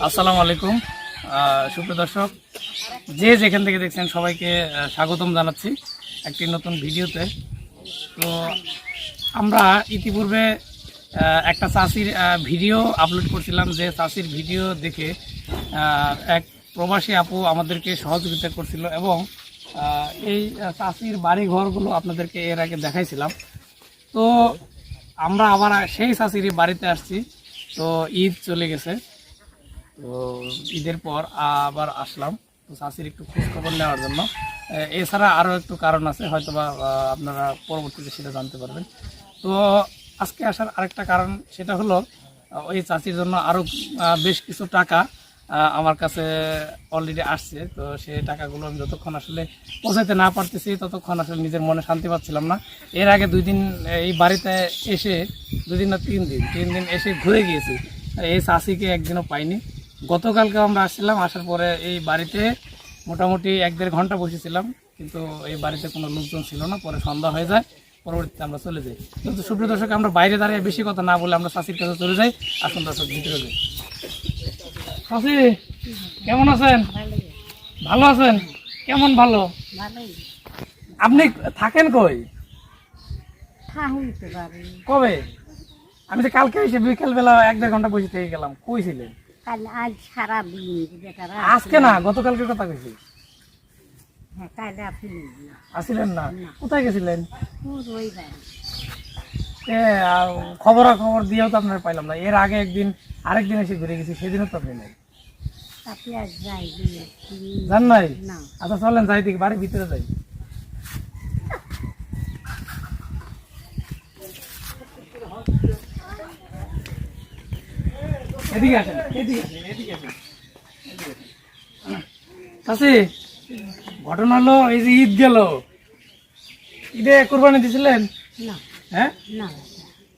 আসসালামু আলাইকুম। সুপ্রিয় দর্শক, যে যেখান থেকে দেখছেন সবাইকে স্বাগতম জানাচ্ছি একটি নতুন ভিডিওতে। তো আমরা ইতিপূর্বে একটা চাষির ভিডিও আপলোড করছিলাম। যে চাষির ভিডিও দেখে এক প্রবাসী আপু আমাদেরকে সহযোগিতা করছিল এবং এই চাষির বাড়ি ঘরগুলো আপনাদেরকে এর আগে দেখাইছিলাম। তো আমরা আবার সেই চাষির বাড়িতে আসছি। তো ঈদ চলে গেছে। তো ঈদের পর আবার আসলাম। তো শাশির একটু খোঁজ খবর নেওয়ার জন্য। এছাড়া আরও একটু কারণ আছে হয়তো বা আপনারা পরবর্তীতে সেটা জানতে পারবেন। তো আজকে আসার আরেকটা কারণ সেটা হলো, ওই চাষির জন্য আরও বেশ কিছু টাকা আমার কাছে অলরেডি আসছে। তো সেই টাকাগুলো আমি যতক্ষণ আসলে পৌঁছাতে না পারতেছি, ততক্ষণ আসলে নিজের মনে শান্তি পাচ্ছিলাম না। এর আগে দুই দিন, এই বাড়িতে এসে, দুই দিন না, তিন দিন তিন দিন এসে ঘুরে গিয়েছি। এই চাষিকে একদিনও পাইনি। গতকালকে আমরা আসছিলাম আসার পরে এই বাড়িতে মোটামুটি এক দেড় ঘণ্টা বসেছিলাম কিন্তু এই বাড়িতে কোনো লোকজন ছিল না পরে সন্ধ্যা হয়ে যায় পরবর্তীতে আমরা চলে যাই। কিন্তু সুপ্রিয় দর্শক আমরা বাইরে দাঁড়িয়ে বেশি কথা না বলে আমরা চাষির কাছে চলে যাই আসুন দর্শক ভিতরে যাই। চাষি কেমন আছেন? ভালো আছেন? কেমন ভালো? আপনি থাকেন কই? কবে? আমি তো কালকে এসে বিকেলবেলা এক দেড় ঘণ্টা বসে থেকে গেলাম কই ছিলেন? কাল আজ সারা দিন বেটারা আজকে না গতকালকে কথা কইছি হ্যাঁ কাল আপনি আসিলেন না? কোথায় গেছিলেন? ওই বাড়ি এ, আর খবর খবর দিয়েও তো আপনার পাইলাম না। এর আগে একদিন আরেকদিন এসে ঘুরে গেছি সেদিনও তো আপনি নেই। আচ্ছা চলেন যাই দেখি বাড়ির ভিতরে যাই। এদিকে আসেন এদিকে আসেন এদিকে আসেন। এদিকে ঘটনা হলো এই যে ঈদ গেল। ঈদে কোরবানি দিছিলেন? না। হ্যাঁ? না।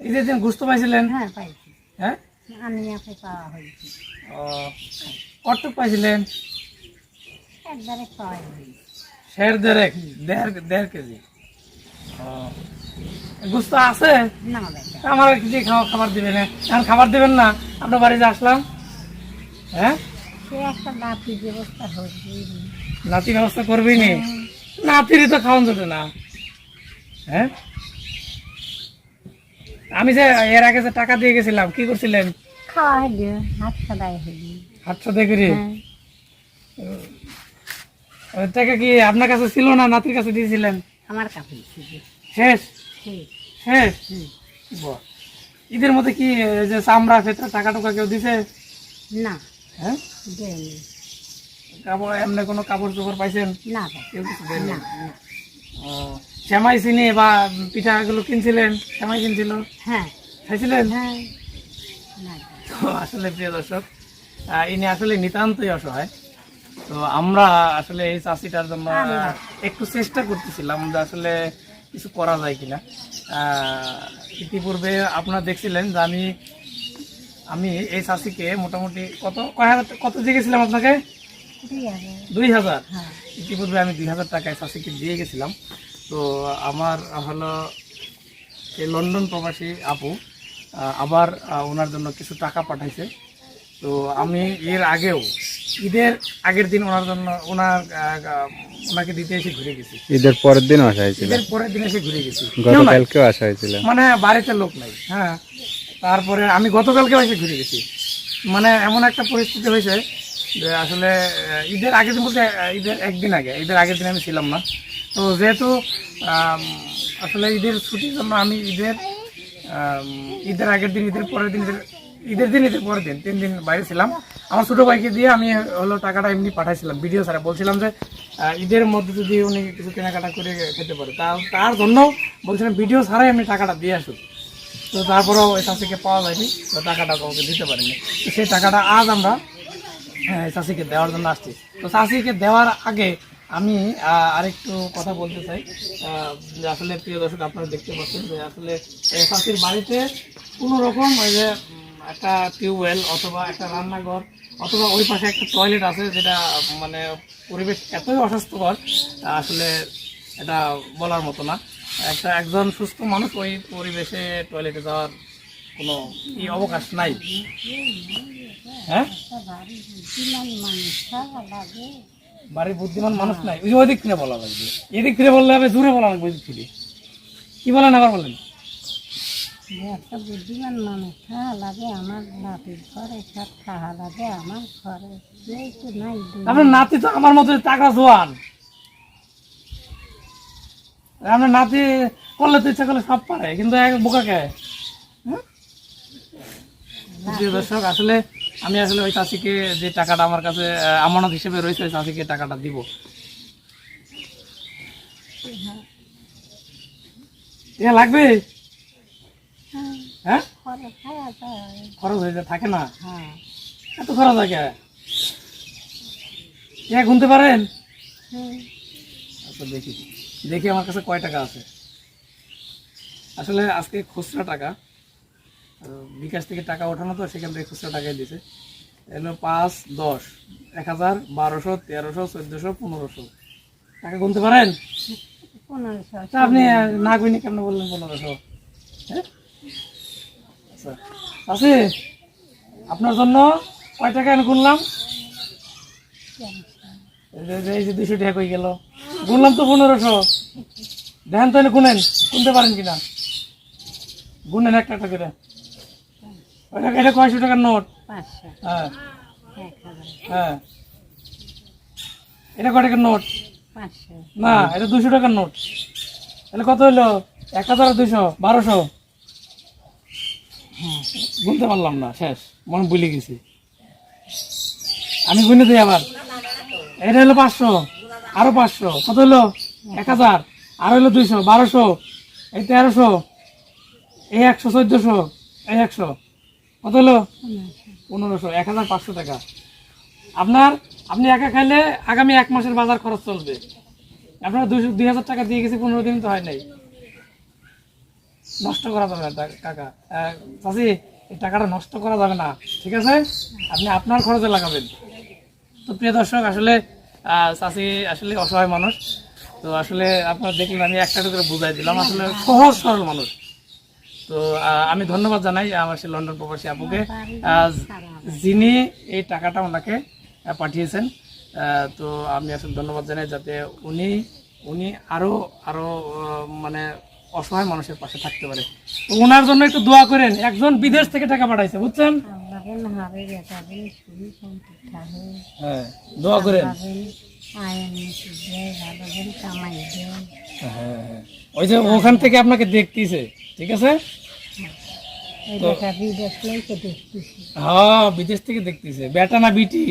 ঈদের দিন গুস্ত পাইছিলেন? হ্যাঁ পাইছি। হ্যাঁ? আমি আপনি পাওয়া হয়েছে। ও কটুক পাইছিলেন? একবারে পাওয়া হয়েছে দেড়েক দেড় দেড় কেজি। ও গুস্ত আছে? আমার কিছু খাওয়া খাবার দিবেন এখন খাবার দিবেন না? আপনার বাড়িতে আসলাম। হ্যাঁ? নাতি ব্যবস্থা করবি নি। নাতিরই তো খাওয়ান না। হ্যাঁ? আমি যে এর আগে যে টাকা দিয়ে গেছিলাম কি করছিলেন? খাওয়া হইলে হাত সদাই হইলে হাত সাথে করি? হ্যাঁ। টাকা কি আপনার কাছে ছিল না নাতির কাছে দিয়েছিলেন? আমার ছিল। শেষ? হুম। ঈদের মধ্যে কি যে চামড়া ফেতরা টাকা টুকা কেউ দিছে? না। হ্যাঁ? দেয়নি। কাপড় এমনি কোনো কাপড় চোপড় পাইছেন? না কেউ কিছু দেয়নি? ও, সেমাই চিনি বা পিঠাগুলো কিনছিলেন? সেমাই কিনছিল? হ্যাঁ। খাইছিলেন? হ্যাঁ। তো আসলে প্রিয় দর্শক ইনি আসলে নিতান্তই অসহায়। তো আমরা আসলে এই চাষিটার জন্য একটু চেষ্টা করতেছিলাম যে আসলে কিছু করা যায় কিনা। ইতিপূর্বে আপনারা দেখছিলেন যে আমি আমি এই চাষিকে মোটামুটি কত, কয় কত দিয়ে গেছিলাম আপনাকে? দুই হাজার। ইতিপূর্বে আমি দুই হাজার টাকায় চাষিকে দিয়ে গেছিলাম। তো আমার হলো এই লন্ডন প্রবাসী আপু আবার ওনার জন্য কিছু টাকা পাঠাইছে। তো আমি এর আগেও, ঈদের আগের দিন ওনার জন্য, ওনার ওনাকে দিতে এসে ঘুরে গেছি। ঈদের পরের দিন আসা হয়েছিল? ঈদের পরের দিন এসে ঘুরে গেছি। গতকালকেও আসা হয়েছিল? মানে বাড়িতে লোক নাই। হ্যাঁ তারপরে আমি গতকালকে এসে ঘুরে গেছি। মানে এমন একটা পরিস্থিতি হয়েছে যে আসলে ঈদের আগের দিন বলতে ঈদের একদিন আগে ঈদের আগের দিন আমি ছিলাম না। তো যেহেতু আসলে ঈদের ছুটির জন্য আমি ঈদের ঈদের আগের দিন ঈদের পরের দিন ঈদের ঈদের দিন ঈদের পরের দিন তিন দিন বাইরে ছিলাম। আমার ছোটো ভাইকে দিয়ে আমি হলো টাকাটা এমনি পাঠাইছিলাম ভিডিও ছাড়া। বলছিলাম যে ঈদের মধ্যে যদি উনি কিছু কেনাকাটা করে খেতে পারে তা তার জন্য বলছিলাম ভিডিও ছাড়াই আমি টাকাটা দিয়ে আসুক। তো তারপরেও ওই চাষিকে পাওয়া যায়নি তো টাকাটা কাউকে দিতে পারিনি। তো সেই টাকাটা আজ আমরা হ্যাঁ, চাষিকে দেওয়ার জন্য আসছি। তো চাষিকে দেওয়ার আগে আমি আরেকটু কথা বলতে চাই। যে আসলে প্রিয় দর্শক আপনারা দেখতে পাচ্ছেন যে আসলে চাষির বাড়িতে কোনো রকম ওই যে একটা টিউবওয়েল অথবা একটা রান্নাঘর অথবা ওই পাশে একটা টয়লেট আছে যেটা মানে পরিবেশ এতই অস্বাস্থ্যকর আসলে এটা বলার মতো না। একটা একজন সুস্থ মানুষ ওই পরিবেশে টয়লেটে যাওয়ার কোনো ই অবকাশ নাই। হ্যাঁ? বাড়ির বুদ্ধিমান মানুষ নাই। ওই ওই দিক থেকে বলা লাগবে। এদিক থেকে বললে হবে দূরে বলা লাগবে, ওই দিক থেকে। কি বলেন আবার বলেন। একটা বুদ্ধিমান মানুষ। খাওয়া লাগে আমার নাতির ঘরে, সব খাওয়া লাগে আমার ঘরে। আপনার নাতি তো আমার মতো টাকা জোয়ান। আপনার নাতি করলে তো ইচ্ছা করলে সব পারে, কিন্তু এক বোকা কে? দর্শক, আসলে আমি আসলে ওই চাষিকে যে টাকাটা আমার কাছে আমানত হিসেবে রয়েছে, ওই চাষিকে টাকাটা দিব। লাগবে? হ্যাঁ, হ্যাঁ খরচ হয়ে যায় থাকে না? হ্যাঁ। এত খরচ হয় কে? এ গুনতে পারেন? আচ্ছা দেখি। দেখি আমার কাছে কয় টাকা আছে। আসলে আজকে খুচরা টাকা। বিকাশ থেকে টাকা ওঠানো তো সেখান থেকে খুচরা টাকাই দিছে। এলো পাঁচ দশ এক হাজার বারোশো তেরোশো চোদ্দোশো পনেরোশো। টাকা গুনতে পারেন? পনেরোশো আপনি না গুনি কেমন বললেন পনেরোশো? হ্যাঁ? আচ্ছা। আছে আপনার জন্য কয় টাকা আমি গুনলাম? এই যে- দুশো টাকা কই গেল। গুনলাম তো পনেরোশো। দেখেন তো গুনেন গুনতে পারেন কিনা? গুনেন একটা একটা করে। ওইটা এটা কয়শো টাকার নোট? হ্যাঁ। হ্যাঁ। এটা কয় টাকার নোট? না এটা দুশো টাকার নোট। তাহলে কত হইল এক হাজার দুশো? বারোশো? গুনতে পারলাম না, শেষ। মনে ভুলে গেছি। আমি গুনে দিই আবার। এটা হলো পাঁচশো, আরও পাঁচশো। কত হলো? এক হাজার। আরও হলো দুইশো, বারোশো। এই তেরোশো। এই একশো, চোদ্দশো। এই একশো। কত হলো? পনেরোশো। এক হাজার পাঁচশো টাকা। আপনার, আপনি একা খাইলে আগামী এক মাসের বাজার খরচ চলবে। আপনার দুই হাজার টাকা দিয়ে গেছি, পনেরো দিন তো হয় নাই। নষ্ট করা যাবে না আহ, চাচি এই টাকাটা নষ্ট করা যাবে না ঠিক আছে? আপনি আপনার খরচে লাগাবেন। তো প্রিয় দর্শক আসলে চাচি আসলে অসহায় মানুষ। তো আসলে আপনার দেখলেন আমি একটা করে বুঝাই দিলাম। আসলে সহজ সরল মানুষ। তো আমি ধন্যবাদ জানাই আমার সেই লন্ডন প্রবাসী আপুকে। যিনি এই টাকাটা ওনাকে পাঠিয়েছেন তো আমি আসলে ধন্যবাদ জানাই যাতে উনি উনি আরও আরও মানে অসহায় মানুষের পাশে থাকতে পারে। ওনার জন্য একটু দোয়া করেন একজন বিদেশ থেকে টাকা পাঠাইছে বুঝছেন? হ্যাঁ দোয়া করেন। হ্যাঁ হ্যাঁ। ওই যে ওখান থেকে আপনাকে দেখতেছে ঠিক আছে? হ্যাঁ বিদেশ থেকে দেখতেছে। বেটা না বিটি?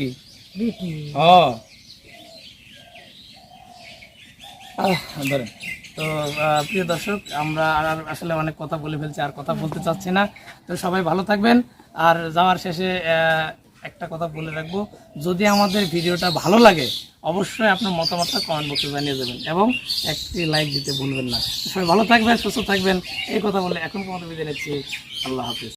বিটি। হ্যাঁ। ধরেন। তো প্রিয় দর্শক, আমরা আর আসলে অনেক কথা বলে ফেলছি, আর কথা বলতে চাচ্ছি না। তো সবাই ভালো থাকবেন। আর যাওয়ার শেষে একটা কথা বলে রাখব। যদি আমাদের ভিডিওটা ভালো লাগে, অবশ্যই আপনার মতামতটা কমেন্ট বক্সে জানিয়ে দেবেন এবং একটি লাইক দিতে ভুলবেন না। সবাই ভালো থাকবেন, সুস্থ থাকবেন। এই কথা বলে এখন কোনো বিদায় নিচ্ছি। আল্লাহ হাফিজ।